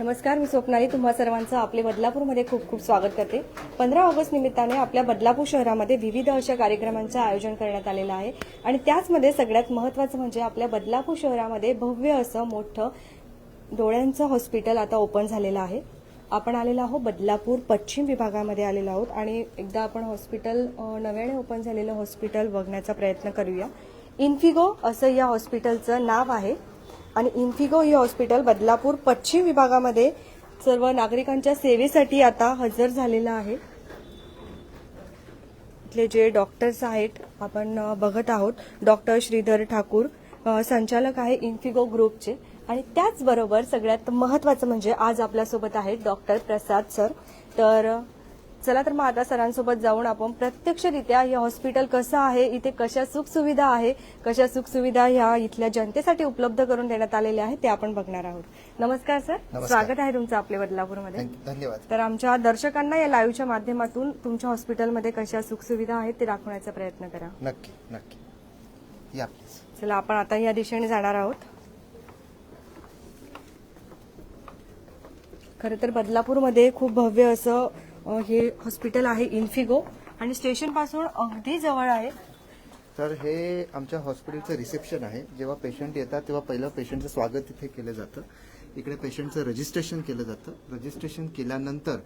नमस्कार मी स्वप्नाली. तुम्हा सर्वांचं आपले बदलापूरमध्ये खूप खूप स्वागत करते. पंधरा ऑगस्ट निमित्ताने आपल्या बदलापूर शहरामध्ये विविध अशा कार्यक्रमांचं आयोजन करण्यात आलेलं आहे. आणि त्याचमध्ये सगळ्यात महत्त्वाचं म्हणजे आपल्या बदलापूर शहरामध्ये भव्य असं मोठं डोळ्यांचं हॉस्पिटल आता ओपन झालेलं आहे. आपण आलेलो आहोत बदलापूर पश्चिम विभागामध्ये आलेलो आहोत आणि एकदा आपण हॉस्पिटल नव्याने ओपन झालेलं हॉस्पिटल बघण्याचा प्रयत्न करूया. इन्फिगो असं या हॉस्पिटलचं नाव आहे. आणि इन्फिगो हे हॉस्पिटल बदलापूर पश्चिम विभागामध्ये सर्व नागरिकांच्या सेवेसाठी आता हजर झालेलं आहे. इथले जे डॉक्टर्स आहेत आपण बघत आहोत. डॉक्टर श्रीधर ठाकूर संचालक आहे इन्फिगो ग्रुपचे. आणि त्याचबरोबर सगळ्यात महत्वाचं म्हणजे आज आपल्यासोबत आहेत डॉक्टर प्रसाद सर. तर चला तर मग आता सरांसोबत जाऊन आपण प्रत्यक्षरित्या हे हॉस्पिटल कसं आहे इथे कशा सुखसुविधा आहे कशा सुखसुविधा ह्या इथल्या जनतेसाठी उपलब्ध करून देण्यात आलेल्या आहेत ते आपण बघणार आहोत. नमस्कार सर. स्वागत आहे तुमचं आपल्या बदलापूरमध्ये. धन्यवाद. तर आमच्या दर्शकांना या लाईव्हच्या माध्यमातून तुमच्या हॉस्पिटलमध्ये कशा सुखसुविधा आहेत ते दाखवण्याचा प्रयत्न करा. नक्की नक्की. या चला आपण आता या दिशेने जाणार आहोत. खरं तर बदलापूरमध्ये खूप भव्य असं हे हॉस्पिटल आहे इन्फिगो आणि स्टेशनपासून अगदी जवळ आहे. तर हे आमच्या हॉस्पिटलचं रिसेप्शन आहे. जेव्हा पेशंट येतात तेव्हा पहिलं पेशंटचं स्वागत इथे केलं जातं. इकडे पेशंटचं रजिस्ट्रेशन केलं जातं. रजिस्ट्रेशन केल्यानंतर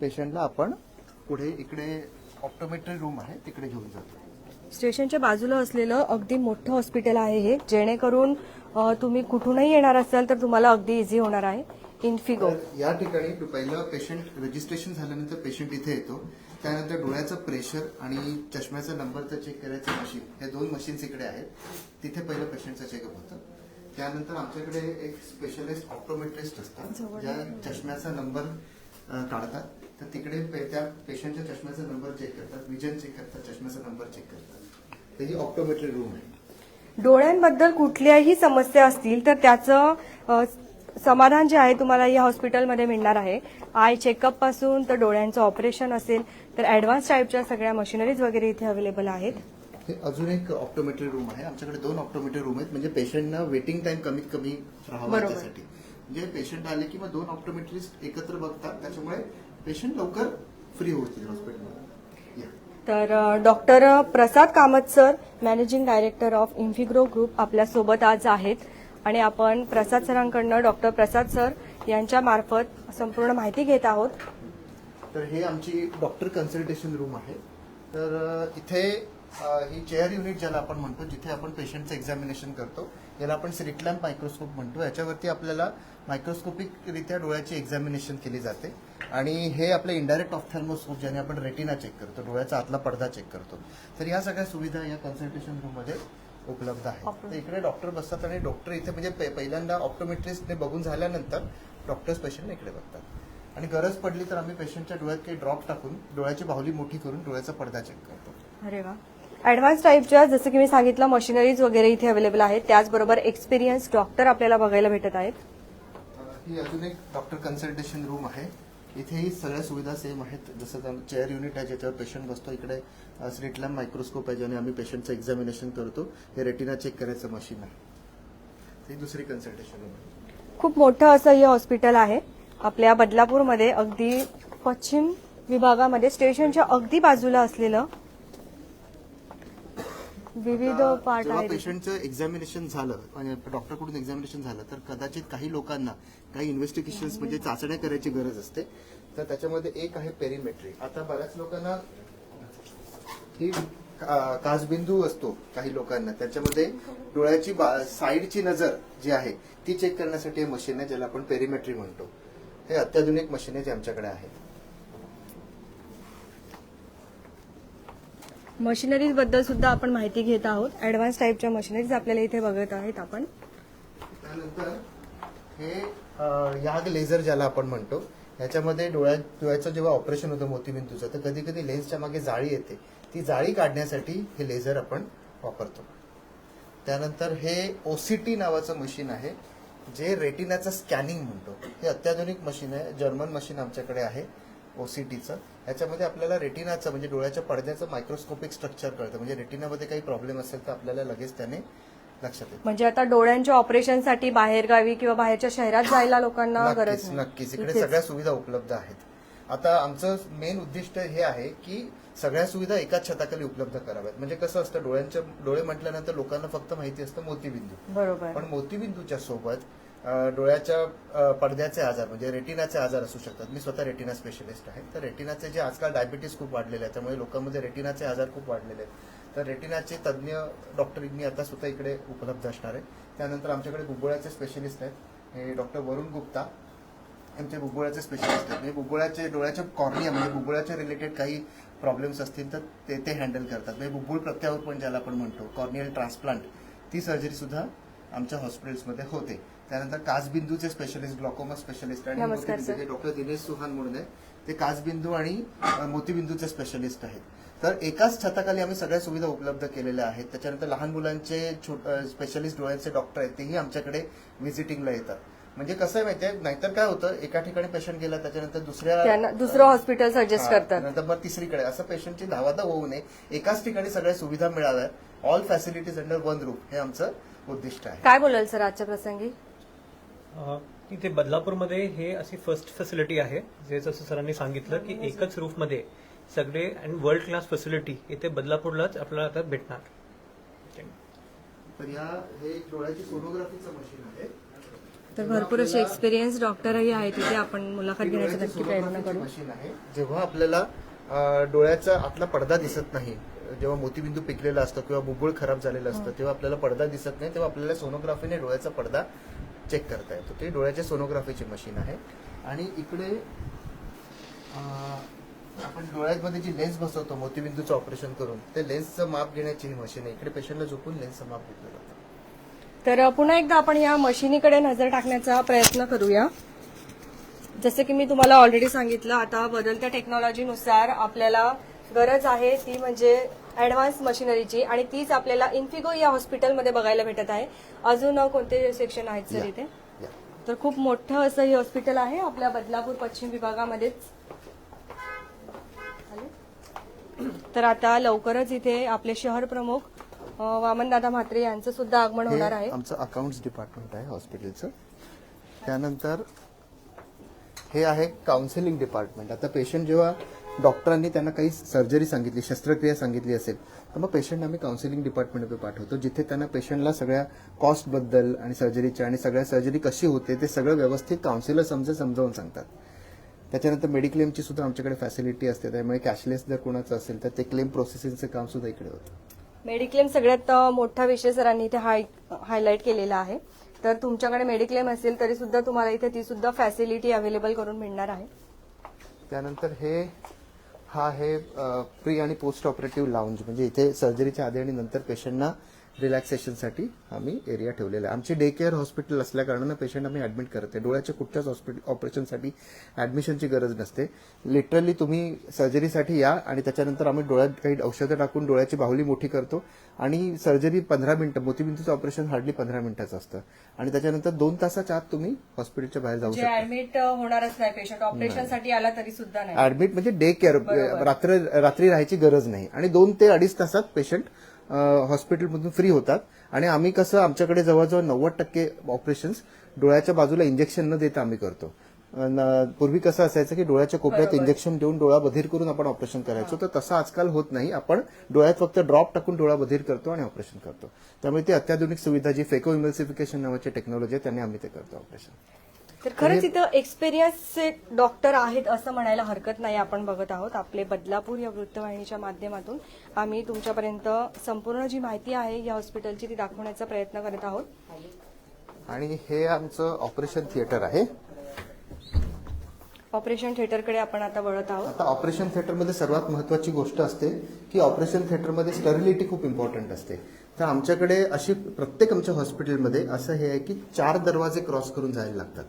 पेशंटला आपण पुढे इकडे ऑप्टोमेट्री रूम आहे तिकडे घेऊन जातो. स्टेशनच्या बाजूला असलेलं अगदी मोठं हॉस्पिटल आहे हे. जेणेकरून तुम्ही कुठूनही येणार असाल तर तुम्हाला अगदी इझी होणार आहे. इन्फिगो तर या ठिकाणी पहिलं पेशंट रजिस्ट्रेशन झाल्यानंतर पेशंट इथे येतो. त्यानंतर डोळ्याचं प्रेशर आणि चष्म्याचा नंबरचं चेक करायचं मशीन हे दोन मशीन्स इकडे आहेत. तिथे पहिलं पेशंटचं चेकअप होतं. त्यानंतर आमच्याकडे एक स्पेशलिस्ट ऑप्टोमेट्रिस्ट असतात ज्या चष्म्याचा नंबर काढतात. तर तिकडे त्या पेशंटच्या चष्म्याचा नंबर चेक करतात. विजन चेक करतात चष्म्याचा नंबर चेक करतात. ही ऑप्टोमेट्री रूम आहे. डोळ्यांबद्दल कुठल्याही समस्या असतील तर त्याचं समाधान जे आहे तुम्हाला या हॉस्पिटलमध्ये मिळणार आहे. आय चेकअपपासून तर डोळ्यांचं ऑपरेशन असेल तर ऍडव्हान्स टाईपच्या सगळ्या मशिनरीज वगैरे इथे अवेलेबल आहेत. अजून एक ऑप्टोमेट्री रूम आहे. आमच्याकडे दोन ऑप्टोमेट्री रूम आहेत. म्हणजे पेशंटना वेटिंग टाइम कमीत कमी राहावा. त्यासाठी म्हणजे पेशंट आले की मग दोन ऑप्टोमेट्रिस्ट एकत्र बघतात. त्याच्यामुळे पेशंट लवकर फ्री होतील हॉस्पिटलमध्ये. तर doctor Prasad Kamat sir managing director of Infigro group आपल्यासोबत आज आहेत. आणि आपण प्रसाद सरांकडनं डॉक्टर प्रसाद सर यांच्या मार्फत संपूर्ण माहिती घेत आहोत. तर हे आमची डॉक्टर कन्सल्टेशन रूम आहे. तर इथे ही चेअर युनिट ज्याला आपण म्हणतो जिथे आपण पेशंटचं एक्झामिनेशन करतो याला आपण सिरिटलॅम्प मायक्रोस्कोप म्हणतो. याच्यावरती आपल्याला मायक्रोस्कोपिकरित्या डोळ्याची एक्झामिनेशन केली जाते. आणि हे आपलं इनडायरेक्ट ऑफ्थॅल्मोस्कोप ज्याने आपण रेटिना चेक करतो डोळ्याचा आतला पडदा चेक करतो. तर या सगळ्या सुविधा या कन्सल्टेशन रूममध्ये उपलब्ध आहेत तर इकडे डॉक्टर बसतात आणि डॉक्टर इथे म्हणजे पहिल्यांदा ऑप्टोमेट्रिस्टने बघून झाल्यानंतर डॉक्टर्स पेशंट इकडे बघतात. आणि गरज पडली तर आम्ही पेशंटच्या डोळ्यात काही ड्रॉप टाकून डोळ्याची बाहुली मोठी करून डोळ्याचा पडदा चेक करतो. अरे वा. ऍडव्हान्स टाईपच्या जसं की मी सांगितलं मशिनरीज वगैरे इथे अवेलेबल आहेत. त्याचबरोबर एक्सपिरियन्स डॉक्टर आपल्याला बघायला भेटत आहेत. ही अजून एक डॉक्टर कन्सल्टेशन रूम आहे. इथेही सगळ्या सुविधा सेम आहेत. जसं चेअर युनिट आहे ज्याच्यावर पेशंट बसतो इकडे स्ट्रीटलॅम्प मायक्रोस्कोप आहे ज्याने आम्ही पेशंटचं एक्झामिनेशन करतो. हे रेटिना चेक करायचं मशीन आहे. ही दुसरी कन्सल्टेशन आहे. खूप मोठं असं हे हॉस्पिटल आहे. आपल्या बदलापूरमध्ये अगदी पश्चिम विभागामध्ये स्टेशनच्या अगदी बाजूला असलेलं विविध पार्ट जेव्हा पेशंटचं एक्झामिनेशन झालं म्हणजे डॉक्टरकडून एक्झामिनेशन झालं तर कदाचित काही लोकांना काही इन्व्हेस्टिगेशन म्हणजे चाचण्या करायची गरज असते. तर त्याच्यामध्ये एक आहे पेरिमेट्री आता बऱ्याच लोकांना ही का- काचबिंदू असतो काही लोकांना. त्याच्यामध्ये डोळ्याची साईडची नजर जी आहे ती चेक करण्यासाठी हे मशीन आहे ज्याला आपण पेरिमेट्री म्हणतो. हे अत्याधुनिक मशीन आहे जे आमच्याकडे आहे. मशिनरीजबद्दल सुद्धा आपण माहिती घेत आहोत. ऍडव्हान्स टाईपच्या मशिनरीज आपल्याला इथे बघत आहेत आपण. त्यानंतर हे याग लेझर ज्याला आपण म्हणतो याच्यामध्ये डोळ्या डोळ्याचं जेव्हा ऑपरेशन होतं मोतीबिंदूचं तर कधी कधी लेन्सच्या मागे जाळी येते. ती जाळी काढण्यासाठी हे लेझर आपण वापरतो. त्यानंतर हे ओसीटी नावाचं मशीन आहे जे रेटिनाचं स्कॅनिंग म्हणतो. हे अत्याधुनिक मशीन आहे जर्मन मशीन आमच्याकडे आहे. ओसीटीचं याच्यामध्ये आपल्याला रेटिनाचं म्हणजे डोळ्याच्या पडद्याचं मायक्रोस्कोपिक स्ट्रक्चर कळतं. म्हणजे रेटिनामध्ये काही प्रॉब्लेम असेल तर आपल्याला लगेच त्याने लक्षात येतं. म्हणजे आता डोळ्यांच्या ऑपरेशनसाठी बाहेरगावी किंवा बाहेरच्या शहरात जायला लोकांना गरज नक्कीच नाही. नक्कीच. इकडे इथेच. सगळ्या सुविधा उपलब्ध आहेत. आता आमचं मेन उद्दिष्ट हे आहे की सगळ्या सुविधा एकाच छताखाली उपलब्ध कराव्यात. म्हणजे कसं असतं डोळ्यांच्या डोळे म्हटल्यानंतर लोकांना फक्त माहिती असतं मोतीबिंदू. बरोबर. पण मोतीबिंदूच्या सोबत डोळ्याच्या पडद्याचे आजार म्हणजे रेटिनाचे आजार असू शकतात. मी स्वतः रेटिना स्पेशलिस्ट आहे. तर रेटिनाचे जे आजकाल डायबिटीस खूप वाढलेले आहे त्यामुळे लोकांमध्ये रेटिनाचे आजार खूप वाढलेले आहेत. तर रेटिनाचे तज्ज्ञ डॉक्टर आता स्वतः इकडे उपलब्ध असणार आहे. त्यानंतर आमच्याकडे बुबोळ्याचे स्पेशलिस्ट आहेत. हे डॉक्टर वरुण गुप्ता आमचे बुबोळ्याचे स्पेशलिस्ट आहेत. म्हणजे बुबुळाचे डोळ्याच्या कॉर्निया म्हणजे बुबुळाच्या रिलेटेड काही प्रॉब्लेम्स असतील तर ते ते हँडल करतात. म्हणजे बुबुळ प्रत्यारोपण ज्याला आपण म्हणतो कॉर्नियल ट्रान्सप्लांट ती सर्जरी सुद्धा आमच्या हॉस्पिटल्समध्ये होते. त्यानंतर काचबिंदूचे स्पेशलिस्ट ग्लॉकोमा स्पेशलिस्ट आणि मोतीबिंदूचे डॉक्टर दिनेश सुहान म्हणून आहे ते काचबिंदू आणि मोतीबिंदूचे स्पेशलिस्ट आहेत. तर एकाच छताखाली आम्ही सगळ्या सुविधा उपलब्ध केलेल्या आहेत. त्याच्यानंतर लहान मुलांचे स्पेशलिस्ट डोळ्यांचे डॉक्टर आहेत. तेही आमच्याकडे व्हिजिटिंगला येतात. म्हणजे कसं आहे माहितीये नाहीतर काय होतं एका ठिकाणी पेशंट गेला त्याच्यानंतर दुसऱ्या दुसरं हॉस्पिटल सजेस्ट करतात. नंतर मग तिसरीकडे. असं पेशंटची धावाधा होऊ नये. एकाच ठिकाणी सगळ्या सुविधा मिळाव्यात. All facilities under one roof हे आमचं उद्दिष्ट आहे. काय बोलाल सर आजच्या प्रसंगी? इथे बदलापूरमध्ये हे अशी फर्स्ट फॅसिलिटी आहे. जे जसं सरांनी सांगितलं की एकच रूफमध्ये सगळे आणि वर्ल्ड क्लास फॅसिलिटी इथे बदलापूरलाच आपल्याला आता भेटणार. तर या हे डोळ्याची सोनोग्राफीचं मशीन आहे. तर भरपूर असे एक्सपिरियन्स डॉक्टरही आहेत तिथे आपण मुलाखत ही घेण्याचा नक्की प्रयत्न करू. मशीन आहे. जेव्हा आपल्याला डोळ्याचा आतला पडदा दिसत नाही जेव्हा मोतीबिंदू पिकलेला असतो किंवा बुबुळ खराब झालेलं असतं तेव्हा आपल्याला पडदा दिसत नाही तेव्हा आपल्याला सोनोग्राफीने डोळ्याचा पडदा चेक करता येतो. ते डोळ्याच्या सोनोग्राफीची मशीन आहे. आणि इकडे आपण डोळ्यामध्ये जी लेन्स बसवतो मोतीबिंदूचं ऑपरेशन करून ते लेन्सचं माप घेण्याची ही मशीन आहे. इकडे पेशंटला झोपून लेन्सचं माप घेतलं जातं. तर पुन्हा एकदा आपण या मशिनीकडे नजर टाकण्याचा प्रयत्न करूया. जसं की मी तुम्हाला ऑलरेडी सांगितलं आता बदलत्या टेक्नॉलॉजीनुसार आपल्याला गरज आहे ती म्हणजे ऍडव्हान्स मशिनरीची आणि तीच आपल्याला इन्फिगो या हॉस्पिटलमध्ये बघायला भेटत आहे. अजून कोणते सेक्शन आहेत सर. इथे. तर खूप मोठं असं हे हॉस्पिटल आहे आपल्या बदलापूर पश्चिम विभागामध्येच. तर आता लवकरच इथे आपले शहर प्रमुख वामनदादा म्हात्रे यांचं सुद्धा आगमन होणार आहे. आमचं अकाउंट्स डिपार्टमेंट आहे हॉस्पिटलचं त्यानंतर हे आहे काउन्सिलिंग डिपार्टमेंट आता पेशंट जेव्हा डॉक्टरांनी त्यांना काही सर्जरी सांगितली शस्त्रक्रिया सांगितली असेल तर मग पेशंट आम्ही काउन्सिलिंग डिपार्टमेंटमध्ये पाठवतो जिथे त्यांना पेशंटला सगळ्या कॉस्टबद्दल आणि सर्जरीच्या आणि सगळ्या सर्जरी कशी होते ते सगळं व्यवस्थित काउन्सिलर समजे समजावून सांगतात. त्याच्यानंतर मेडिक्लेमची सुद्धा आमच्याकडे फॅसिलिटी असते त्यामुळे कॅशलेस जर कोणाचं असेल तर ते क्लेम प्रोसेसिंगचं काम सुद्धा इकडे होतं. मेडिक्लेम सगळ्यात मोठा विषय सरांनी इथे हाय हायलाईट केलेला आहे. तर तुमच्याकडे मेडिक्लेम असेल तरी सुद्धा तुम्हाला इथे ती सुद्धा फॅसिलिटी अवेलेबल करून मिळणार आहे. त्यानंतर हे हा आहे प्री आणि पोस्ट ऑपरेटिव्ह लाऊंज. म्हणजे इथे सर्जरीच्या आधी आणि नंतर पेशंटना रिलॅक्सेशनसाठी आम्ही एरिया ठेवलेला आहे. आमची डे केअर हॉस्पिटल असल्या कारणानं पेशंट आम्ही ऍडमिट करते डोळ्याच्या कुठच्याच हॉस्पिटल ऑपरेशनसाठी ऍडमिशनची गरज नसते. लिटरली तुम्ही सर्जरीसाठी या आणि त्याच्यानंतर आम्ही डोळ्यात काही औषधं टाकून डोळ्याची बाहुली मोठी करतो. आणि सर्जरी पंधरा मिनिटं मोतीबिंदूचं ऑपरेशन हार्डली पंधरा मिनिटाचं असतं. आणि त्याच्यानंतर दोन तासाच्या आत तुम्ही हॉस्पिटलच्या बाहेर जाऊ शकता. ऍडमिट होणारच नाही पेशंट ऑपरेशनसाठी आला तरी सुद्धा नाही. ऍडमिट म्हणजे डे केअर रात्र रात्री राहायची गरज नाही. आणि दोन ते अडीच तासात पेशंट हॉस्पिटलमधून फ्री होतात. आणि आम्ही कसं आमच्याकडे जवळजवळ नव्वद टक्के ऑपरेशन्स डोळ्याच्या बाजूला इंजेक्शन न देता आम्ही करतो. पूर्वी कसं असायचं की डोळ्याच्या कोपऱ्यात इंजेक्शन देऊन डोळा बधीर करून आपण ऑपरेशन करायचो. तर तसं आजकाल होत नाही. आपण डोळ्यात फक्त ड्रॉप टाकून डोळा बधीर करतो आणि ऑपरेशन करतो. त्यामुळे ती अत्याधुनिक सुविधा जी फेको इमल्सिफिकेशन नावाची टेक्नॉलॉजी आहे त्याने आम्ही ते करतो ऑपरेशन. तर खरंच इथं एक्सपिरियन्सचे डॉक्टर आहेत असं म्हणायला हरकत नाही. आपण बघत आहोत आपले बदलापूर या वृत्तवाहिनीच्या माध्यमातून आम्ही तुमच्यापर्यंत संपूर्ण जी माहिती आहे या हॉस्पिटलची ती दाखवण्याचा प्रयत्न करत आहोत. आणि हे आमचं ऑपरेशन थिएटर आहे. ऑपरेशन थिएटरकडे आपण आता वळत आहोत. आता ऑपरेशन थिएटरमध्ये सर्वात महत्वाची गोष्ट असते की ऑपरेशन थिएटरमध्ये स्टरिलिटी खूप इम्पॉर्टंट असते. तर आमच्याकडे अशी प्रत्येक आमच्या हॉस्पिटलमध्ये असं हे आहे की चार दरवाजे क्रॉस करून जायला लागतात.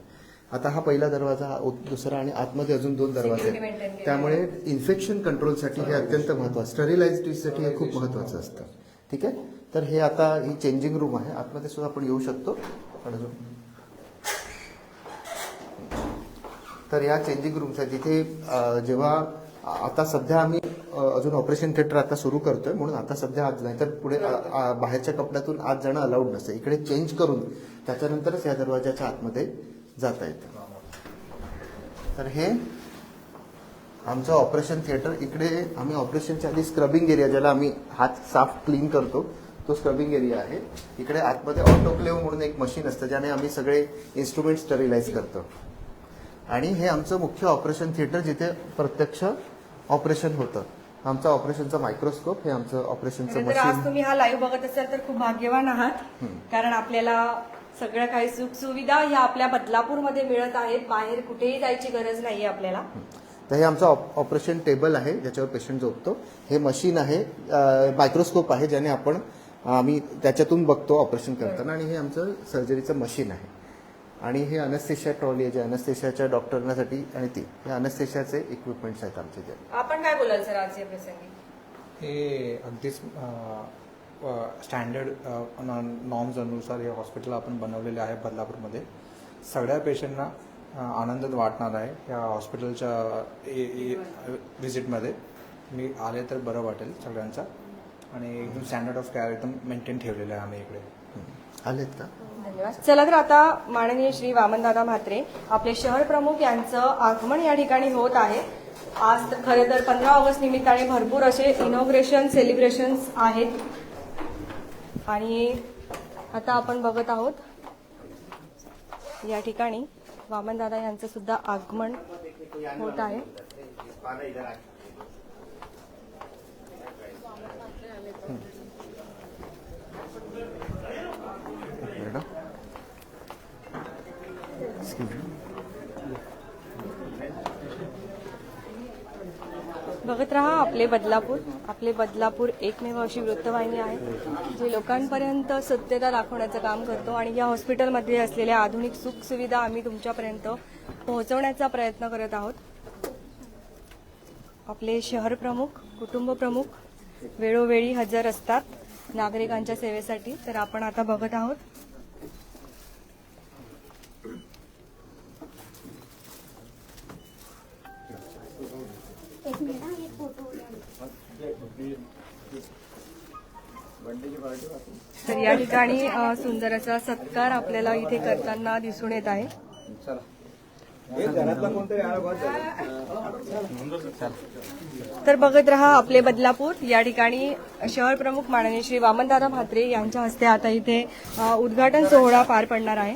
आता हा पहिला दरवाजा दुसरा आणि आतमध्ये अजून दोन दरवाजे आहेत. त्यामुळे इन्फेक्शन कंट्रोलसाठी हे अत्यंत महत्वाचं स्टरिलायझेटीसाठी हे खूप महत्वाचं असतं. ठीक आहे? तर हे आता ही चेंजिंग रूम आहे. आतमध्ये सुद्धा आपण येऊ शकतो. तर या चेंजिंग रूम्स आहेत अ, जेव्हा आता सध्या आम्ही अजून ऑपरेशन थिएटर आता सुरू करतोय म्हणून आता सध्या आज नाहीतर पुढे अ, अ, बाहेरच्या कपड्यातून आत जाणं अलाउड नसतं. इकडे चेंज करून त्याच्यानंतरच या दरवाजाच्या आतमध्ये जाता येतं. तर हे आमचं ऑपरेशन थिएटर इकडे आम्ही ऑपरेशनच्या आधी स्क्रबिंग एरिया ज्याला आम्ही हात साफ क्लीन करतो तो स्क्रबिंग एरिया आहे. इकडे आतमध्ये ऑटोक्लेव्ह म्हणून एक मशीन असतं ज्याने आम्ही सगळे इन्स्ट्रुमेंट स्टरिलाइज करतो. आणि हे आमचं मुख्य ऑपरेशन थिएटर जिथे प्रत्यक्ष ऑपरेशन होतं. आमचं ऑपरेशनचा मायक्रोस्कोप हे आमचं ऑपरेशनचं तर आज मशीन तुम्ही हा लाईव्ह बघत असाल तर खूप भाग्यवान आहात. कारण आपल्याला सगळ्या काही सुख सुविधा ह्या आपल्या बदलापूरमध्ये मिळत आहेत. बाहेर कुठेही जायची गरज नाहीये आपल्याला. तर हे आमचं ऑप- ऑपरेशन टेबल आहे ज्याच्यावर पेशंट झोपतो. हे मशीन आहे मायक्रोस्कोप आहे ज्याने आपण आम्ही त्याच्यातून बघतो ऑपरेशन करताना. आणि हे आमचं सर्जरीचं मशीन आहे. आणि हे अनस्थेशिया ट्रॉली आहे जे अनस्थेशियाच्या डॉक्टरांसाठी आणि ती. हे अनस्थेशियाचे इक्विपमेंट्स आहेत आमचे जे. आपण काय बोलाल सर आज या प्रसंगी? हे अगदीच स्टँडर्ड नॉर्म्स अनुसार हे हॉस्पिटल आपण बनवलेले आहे बदलापूरमध्ये. सगळ्या पेशंटना आनंदात वाटणार आहे या हॉस्पिटलच्या व्हिजिटमध्ये मी आले तर बरं वाटेल सगळ्यांचा. आणि एकदम स्टँडर्ड ऑफ केअर एकदम मेंटेन ठेवलेलं आहे आम्ही इकडे. आलेत का? धन्यवाद. चला तर आता माननीय श्री वामनदादा म्हात्रे आपले शहर प्रमुख यांचं आगमन या ठिकाणी होत आहे. आज खरं तर पंधरा ऑगस्ट निमित्ताने भरपूर असे इनॉग्रेशन सेलिब्रेशन्स आहेत. आणि आता आपण बघत आहोत या ठिकाणी वामनदादा यांचं सुद्धा आगमन होत आहे. बघत राहा आपले बदलापूर. आपले बदलापूर एकमेव अशी वृत्तवाहिनी आहे जी लोकांपर्यंत सत्यता दाखवण्याचं काम करतो आणि या हॉस्पिटलमध्ये असलेल्या आधुनिक सुखसुविधा आम्ही तुमच्यापर्यंत पोहोचवण्याचा प्रयत्न करत आहोत. आपले शहर प्रमुख कुटुंब प्रमुख वेळोवेळी हजर असतात नागरिकांच्या सेवेसाठी तर आपण आता बघत आहोत एक मिनिट हा, एक फोटो तर या ठिकाणी अ, सुंदर असा सत्कार आपल्याला इथे करताना दिसून येत आहे. तर बघत रहा आपले बदलापूर. या ठिकाणी शहर प्रमुख माननीय श्री वामनदादा म्हात्रे यांच्या हस्ते आता इथे उद्घाटन सोहळा पार पडणार आहे.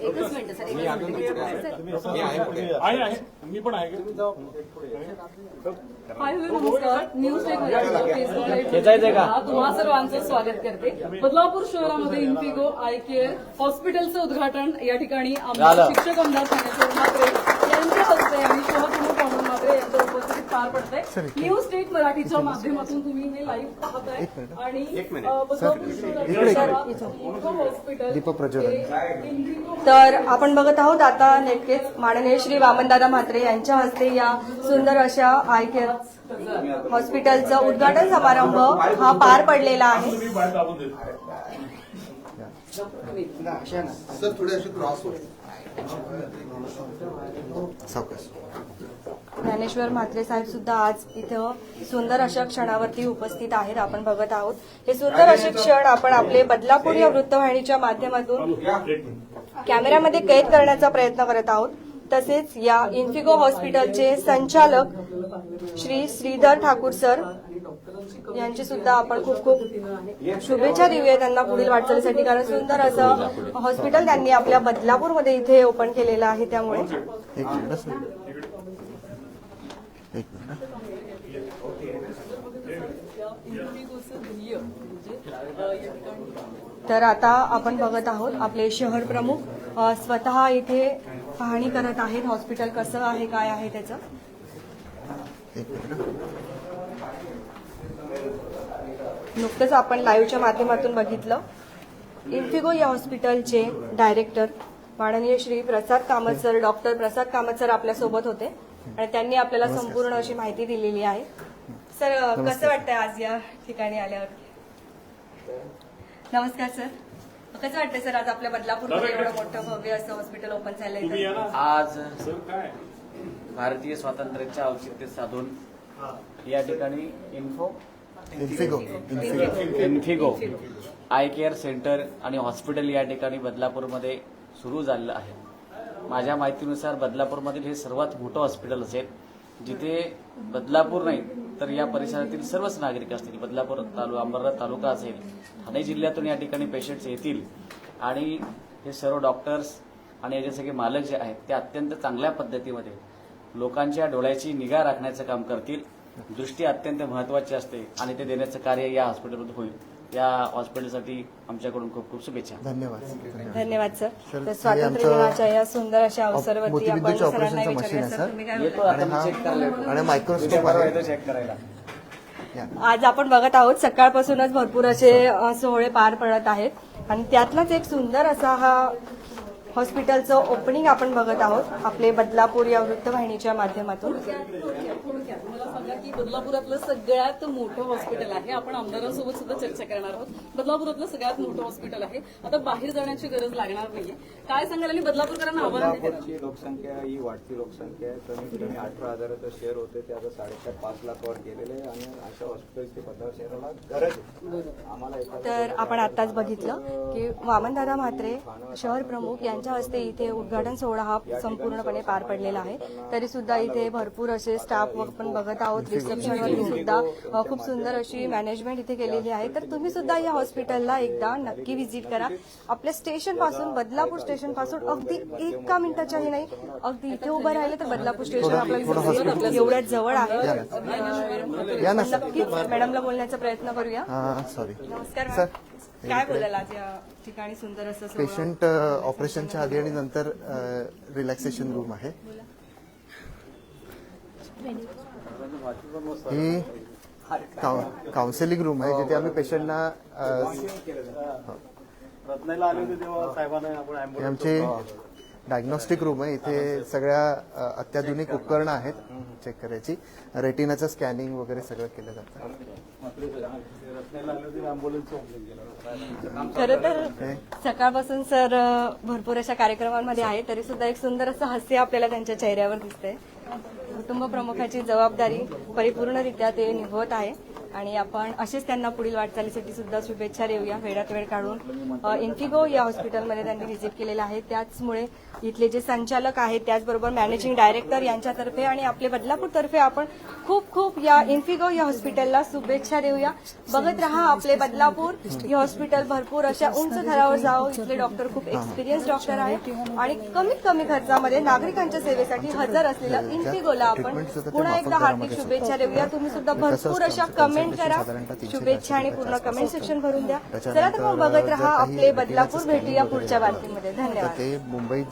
एकच मिनिट सर एकच मिनिट आहे आहे मी पण आहे हाय हॅलो नमस्कार न्यूज तुम्हा सर्वांचं स्वागत करते. बदलापूर शहरामध्ये इन्फिगो आय केअर हॉस्पिटलचं उद्घाटन या ठिकाणी आमदार शिक्षक आमदार यांच्या हस्ते आणि शहप्रमुख वामन म्हात्रे यांच्या उपस्थितीत पार पडतंय. न्यूज टेक मराठीच्या माध्यमातून तुम्ही हे लाईव्ह पाहताय. आणि तर आपण बघत आहोत आता नेटकेच माननीय श्री वामनदादा म्हात्रे यांच्या हस्ते या सुंदर अशा आय केअर हॉस्पिटलचं उद्घाटन समारंभ हा पार पडलेला आहे मी बाहेर दाबून देतो सर थोडे असे क्रॉस सावकाश. ज्ञानेश्वर म्हात्रे साहेब सुद्धा आज इथं सुंदर अशा क्षणावरती उपस्थित आहेत आपण बघत आहोत. हे सुंदर असे क्षण आपण आपले बदलापूर या वृत्तवाहिनीच्या माध्यमातून कॅमेऱ्यामध्ये कैद करण्याचा प्रयत्न करत आहोत. तसेच या इन्फिगो हॉस्पिटलचे संचालक श्री श्रीधर ठाकूर सर यांची सुद्धा आपण खूप खूप शुभेच्छा देऊया त्यांना पुढील वाटचालीसाठी. कारण सुंदर असं हॉस्पिटल त्यांनी आपल्या बदलापूरमध्ये इथे ओपन केलेलं आहे त्यामुळे. तर आता आपण बघत आहोत आपले शहर प्रमुख स्वतः इथे पाहणी करत आहेत? हॉस्पिटल कसं आहे? काय आहे त्याचं? नुकतंच आपण लाईव्हच्या माध्यमातून बघितलं. इन्फिगो या हॉस्पिटलचे डायरेक्टर माननीय Shri Prasad Kamat sir doctor Prasad Kamat sir आपल्यासोबत होते आणि त्यांनी आपल्याला संपूर्ण अशी माहिती दिलेली आहे. सर कसं वाटतंय आज या ठिकाणी आल्यावर? नमस्कार सर कसं वाटतंय सर आज आपल्या बदलापूरमध्ये एवढं मोठं भव्य असं हॉस्पिटल ओपन झालंय आज भारतीय स्वातंत्र्याच्या औचित्य साधून या ठिकाणी Info Infigro eye care centre आणि हॉस्पिटल या ठिकाणी बदलापूरमध्ये सुरू झालेलं आहे. माझ्या माहितीनुसार बदलापूरमधील हे सर्वात मोठं हॉस्पिटल असेल जिथे बदलापूर नाही तर या परिसरातील सर्वच नागरिक असतील बदलापूर तालु अंबरनाथ तालुका असेल ठाणे जिल्ह्यातून या ठिकाणी पेशंट्स येतील. आणि हे सर्व डॉक्टर्स आणि याचे सगळे मालक जे आहेत ते अत्यंत चांगल्या पद्धतीमध्ये लोकांच्या डोळ्याची निगा राखण्याचं काम करतील. दृष्टी अत्यंत महत्वाची असते आणि ते देण्याचं कार्य या हॉस्पिटलमध्ये होईल. या हॉस्पिटलसाठी आमच्याकडून खूप खूप शुभेच्छा. धन्यवाद. धन्यवाद धन्यवाद सर तर स्वातंत्र्य दिनाच्या या सुंदर अशा अवसरवरती आपण सरांना विचारूया सर. तुम्ही काय आणि मी चेक करायला आणि मायक्रोस्कोप चेक करायला या. आज आपण बघत आहोत सकाळपासूनच भरपूर असे सोहळे पार पडत आहेत. आणि त्यातलाच एक सुंदर असा हा हॉस्पिटलचं ओपनिंग आपण बघत आहोत. आपले बदलापूर या वृत्तवाहिनीच्या माध्यमातून. मला सांगा की बदलापुरातलं सगळ्यात मोठं हॉस्पिटल आहे. आपण आमदारांसोबत सुद्धा चर्चा करणार आहोत. बदलापुरातलं सगळ्यात मोठं हॉस्पिटल आहे. आता बाहेर जाण्याची गरज लागणार नाहीये. काय सांगाल आणि बदलापूरकरांना आव्हान लोकसंख्या ही वाढती लोकसंख्या आहे. कमीत कमी अठरा हजाराचं शेअर होते. ते आता साडेचार पाच लाख वर गेलेले आहे. आणि अशा हॉस्पिटलची बदलापूर शहराला गरज आहे. आम्हाला तर आपण आताच बघितलं की वामनदादा म्हात्रे शहर प्रमुख यांच्या हस्ते इथे उद्घाटन सोहळा हा संपूर्णपणे पार पडलेला आहे. तरी सुद्धा इथे भरपूर असे स्टाफ आपण बघत आहोत. रिसेप्शनवरती सुद्धा खूप सुंदर अशी मॅनेजमेंट इथे केलेली आहे. तर तुम्ही सुद्धा या हॉस्पिटलला एकदा नक्की व्हिजिट करा. आपल्या स्टेशनपासून बदलापूर स्टेशनपासून अगदी एका मिनिटाच्याही नाही अगदी इथे उभं राहिलं तर बदलापूर स्टेशन आपल्याला एवढ्याच जवळ आहे. नक्कीच मॅडमला बोलण्याचा प्रयत्न करूया. सॉरी नमस्कार काय बोलाल आज या ठिकाणी सुंदर असं सोहळा? पेशंट ऑपरेशनच्या आधी आणि नंतर रिलॅक्सेशन रूम आहे. ही काउन्सिलिंग रूम आहे जिथे आम्ही पेशंटना रत्नाला आले होते तेव्हा साहेबांना आपण ही ambulance आमची डायग्नोस्टिक रूम आहे. इथे सगळ्या अ, अत्याधुनिक उपकरणं आहेत चेक करायची. रेटिनाचं स्कॅनिंग वगैरे सगळं केलं जातं. रत्नाला आले होते अँब्युलन्स खर तर सकाळपासून सर भरपूर अशा कार्यक्रमांमध्ये आहे तरी सुद्धा एक सुंदर असं हास्य आपल्याला त्यांच्या चेहऱ्यावर दिसतंय. कुटुंब प्रमुखाची जबाबदारी परिपूर्णरित्या ते निभवत आहे. आणि आपण असेच त्यांना पुढील वाटचालीसाठी सुद्धा शुभेच्छा देऊया. वेळात वेळ काढून इन्फिगो या हॉस्पिटलमध्ये त्यांनी व्हिजिट केलेलं आहे. त्याचमुळे इथले जे संचालक आहेत त्याचबरोबर मॅनेजिंग डायरेक्टर यांच्यातर्फे आणि आपले बदलापूरतर्फे आपण खूप खूप या इन्फिगो या हॉस्पिटलला शुभेच्छा देऊया. बघत रहा आपले बदलापूर. हे हॉस्पिटल भरपूर अशा उंच थरावर जावं. इथले डॉक्टर खूप एक्सपिरियन्स डॉक्टर आहे आणि कमीत कमी खर्चामध्ये नागरिकांच्या सेवेसाठी हजर असलेल्या इन्फिगोला आपण पुन्हा एकदा हार्दिक शुभेच्छा देऊया. तुम्ही सुद्धा भरपूर अशा आमचं कमेंट करा. शुभेच्छा आणि पूर्ण कमेंट सेक्शन भरून द्या. चला तर मग बघत रहा आपले बदलापूर भेटूया पुढच्या बातमीमध्ये धन्यवाद. ते मुंबईत